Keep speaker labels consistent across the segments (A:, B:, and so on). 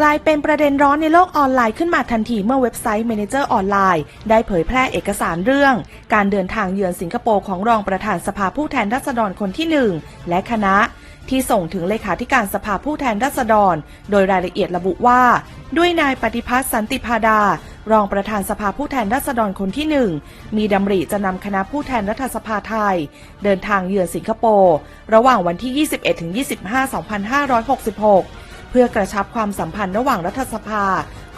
A: กลายเป็นประเด็นร้อนในโลกออนไลน์ขึ้นมาทันทีเมื่อเว็บไซต์ Manager ออนไลน์ได้เผยแพร่เอกสารเรื่อง การเดินทางเยือนสิงคโปร์ของรองประธานสภาผู้แทนราษฎรคนที่ 1 และคณะ ที่ส่งถึงเลขาธิการสภาผู้แทนราษฎร โดยรายละเอียดระบุว่า ด้วยนายปฏิพัฒน์สันติพาดา รองประธานสภาผู้แทนราษฎรคนที่1มีดำริจะนำคณะผู้แทนรัฐสภาไทย เดินทางเยือนสิงคโปร์ระหว่างวันที่ 21-25 2566 เพื่อกระชับความสัมพันธ์ระหว่างรัฐสภา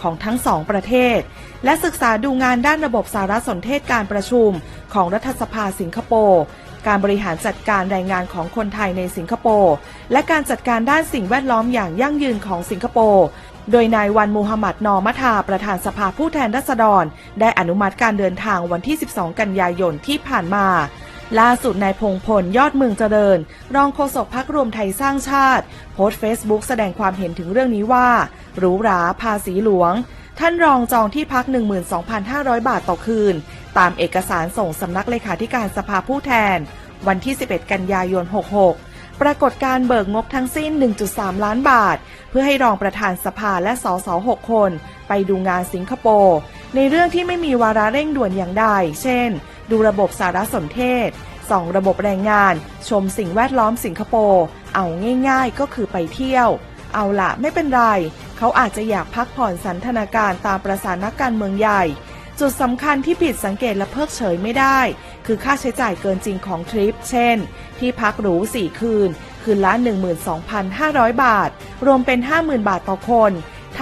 A: ของทั้งสองประเทศ และศึกษาดูงานด้านระบบสารสนเทศการประชุมของรัฐสภาสิงคโปร์ การบริหารจัดการแรงงานของคนไทยในสิงคโปร์และการจัดการด้านสิ่งแวดล้อมอย่างยั่งยืนของสิงคโปร์โดยนายวันมูฮัมหมัดนอมัทาประธานสภาผู้แทนราษฎร ได้อนุมัติการเดินทางวันที่ 12 กันยายนที่ผ่านมาล่าสุดนายพงพลยอดเมืองเจริญ รองโฆษกพักรวมไทยสร้างชาติ โพสต์เฟซบุ๊กแสดงความเห็นถึงเรื่องนี้ว่าหรูหราภาษีหลวง ท่านรองจองที่พัก 12,500 บาทต่อคืน ตามเอกสารส่งสำนักเลขาธิการสภาผู้แทน วันที่ 11 กันยายน 66 ปรากฏการเบิกงบทั้งสิ้น 1.3 ล้านบาท เพื่อให้รองประธานสภาและสส6คน ไปดูงานสิงคโปร์ ในเรื่องที่ไม่มีวาระเร่งด่วนอย่างใด เช่น ดูระบบสารสนเทศส่องระบบแรงงาน ชมสิ่งแวดล้อมสิงคโปร์ เอาง่ายๆ ก็คือไปเที่ยว เอาละไม่เป็นไร เขาอาจจะอยากพักผ่อนสันทนาการตามประสานักการเมืองใหญ่ จุดสำคัญที่ผิดสังเกตและเพิกเฉยไม่ได้ คือค่าใช้จ่ายเกินจริงของทริป เช่น ที่พักหรู 4 คืน คืนละ 12,500 บาท รวมเป็น 50,000 บาทต่อคน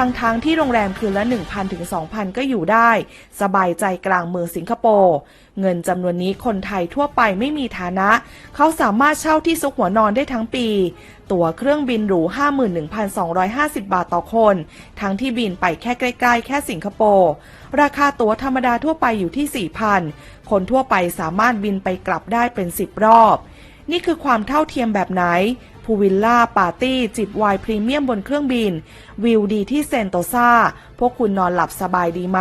A: ทั้งทั้งๆที่โรงแรมคืนละ 1,000 ถึง 2,000 ก็อยู่ได้ สบายใจกลางเมืองสิงคโปร์เงินจำนวนนี้คนไทยทั่วไปไม่มีฐานะ เขาสามารถเช่าที่ซุกหัวนอนได้ทั้งปี ตั๋วเครื่องบินหรู 51,250 บาทต่อคน ทั้งที่บินไปแค่ใกล้ ๆ แค่สิงคโปร์ราคาตั๋วธรรมดาทั่วไปอยู่ที่ 4,000 คนทั่วไปสามารถบินไปกลับได้เป็น 10 รอบ นี่คือความเท่าเทียมแบบไหนพูวิลล่าปาร์ตี้ จิบไวน์พรีเมียมบนเครื่องบิน วิวดีที่เซนโตซาพวกคุณนอนหลับสบายดีไหม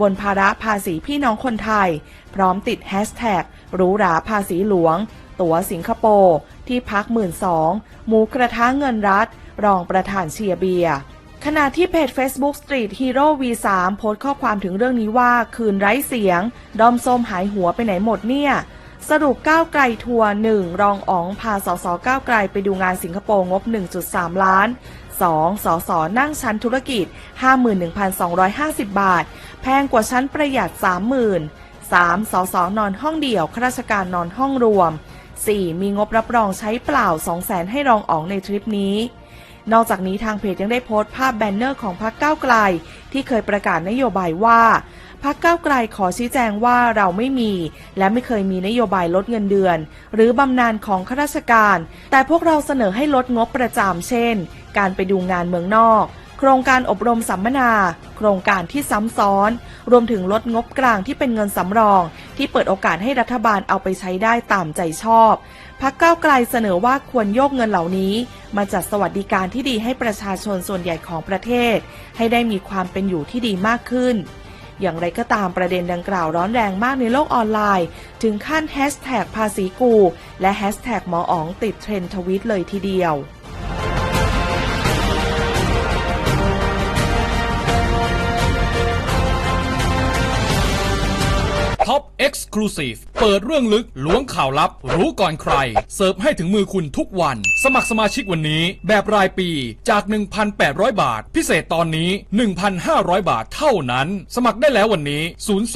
A: บนภาระภาษีพี่น้องคนไทย พร้อมติดแฮชแท็กรูหราภาษีหลวง ตั๋วสิงคโปร์ ที่พักหมื่นสองหมูกระทะเงินรัฐ รองประธานเชียร์เบียขณะที่เพจ Facebook Street Hero V3 โพสต์ข้อความถึงเรื่องนี้ว่า คืนไร้เสียง ดอมส้มหายหัวไปไหนหมดเนี่ย สรุปก้าวไกลทัวร์1รองอ๋องพาสสก้าวไกลไปดูงานสิงคโปร์งบ 1.3 ล้าน 2. สสนั่งชั้นธุรกิจ 51,250 บาท แพงกว่าชั้นประหยัด 30,000 3. สสนอนห้องเดี่ยวข้าราชการนอนห้องรวม 4. มีงบรับรองใช้เปล่า 200,000ให้รองอ๋องในทริปนี้ นอกจากนี้ทางเพจยังได้โพสต์ภาพแบนเนอร์ของพรรคก้าวไกล ที่เคยประกาศนโยบายว่าพรรคก้าวไกลขอชี้แจงว่าเราไม่มี และไม่เคยมีนโยบายลดเงินเดือน หรือบำนาญของข้าราชการ แต่พวกเราเสนอให้ลดงบประจำเช่น การไปดูงานเมืองนอก โครงการอบรมสัมมนา โครงการที่ซ้ำซ้อน รวมถึงลดงบกลางที่เป็นเงินสำรอง ที่เปิดโอกาสให้รัฐบาลเอาไปใช้ได้ตามใจชอบพักเก้าไกลเสนอว่าควรโยกเงินเหล่านี้ มาจัดสวัสดิการที่ดีให้ประชาชนส่วนใหญ่ของประเทศ ให้ได้มีความเป็นอยู่ที่ดีมากขึ้น อย่างไรก็ตามประเด็นดังกล่าวร้อนแรงมากในโลกออนไลน์ ถึงขั้นแฮชแท็กภาษีกู และแฮชแท็กหมออ๋องติดเทรนด์ทวิตเลยทีเดียว
B: Exclusive เปิดเรื่องลึกล้วงข่าวลับ รู้ก่อนใคร เสิร์ฟให้ถึงมือคุณทุกวัน สมัครสมาชิกวันนี้ แบบรายปีจาก 1,800 บาท พิเศษตอนนี้ 1,500 บาทเท่านั้น สมัครได้แล้ววันนี้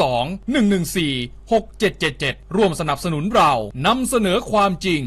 B: 02 114 6777 ร่วมสนับสนุนเรานำเสนอความจริง